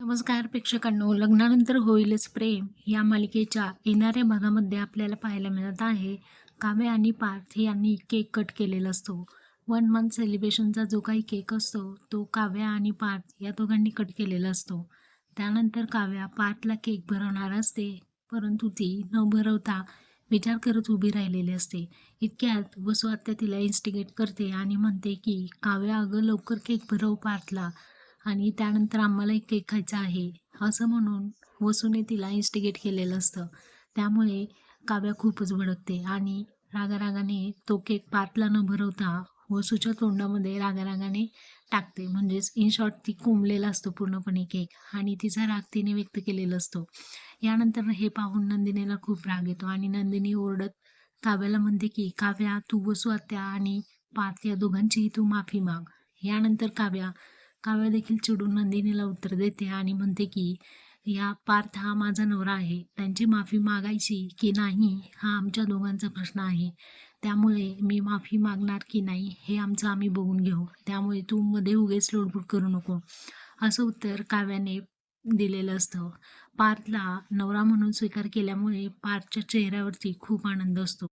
नमस्कार प्रेक्षकांनो. लग्नानंतर होईलच प्रेम या मालिकेच्या येणाऱ्या भागामध्ये आपल्याला पाहायला मिळत आहे. काव्य आणि पार्थ यांनी केक कट केलेला असतो. वन मंथ सेलिब्रेशनचा जो काही केक असतो तो काव्य आणि पार्थ या दोघांनी कट केलेला असतो. त्यानंतर काव्या पार्थला केक भरवणार असते परंतु ती न भरवता विचार करत उभी राहिलेली असते. इतक्यात वसुआत्या तिला इन्स्टिगेट करते आणि म्हणते की काव्या अगं लवकर केक भरव पार्थला. आणि त्यानंतर आम्हालाही केक खायचा आहे. असं म्हणून वसूने तिला इन्स्टिगेट केलेलं असतं. त्यामुळे काव्या खूपच भडकते आणि रागारागाने तो केक पातला न भरवता वसूच्या तोंडामध्ये रागारागाने टाकते. म्हणजेच इन शॉर्ट ती कोंबलेला असतो पूर्णपणे केक आणि तिचा राग तिने व्यक्त केलेला असतो. यानंतर हे पाहून नंदिनीला खूप राग येतो आणि नंदिनी ओरडत काव्याला म्हणते की काव्या तू वसू आत्या आणि पार्थ या दोघांचीही तू माफी माग. यानंतर काव्या काव्या देखील चिडून नंदिनीला उत्तर देते आणि म्हणते की या पार्थ हा माझा नवरा आहे. त्यांची माफी मागायची की नाही हा आमच्या दोघांचा प्रश्न आहे. त्यामुळे मी माफी मागणार की नाही हे आमचं आम्ही बघून घेऊ. त्यामुळे तू मध्ये उगेच लोडबुड करू नको. असं उत्तर काव्याने दिलेलं असतं. पार्थला नवरा म्हणून स्वीकार केल्यामुळे पार्थच्या चेहऱ्यावरती खूप आनंद असतो.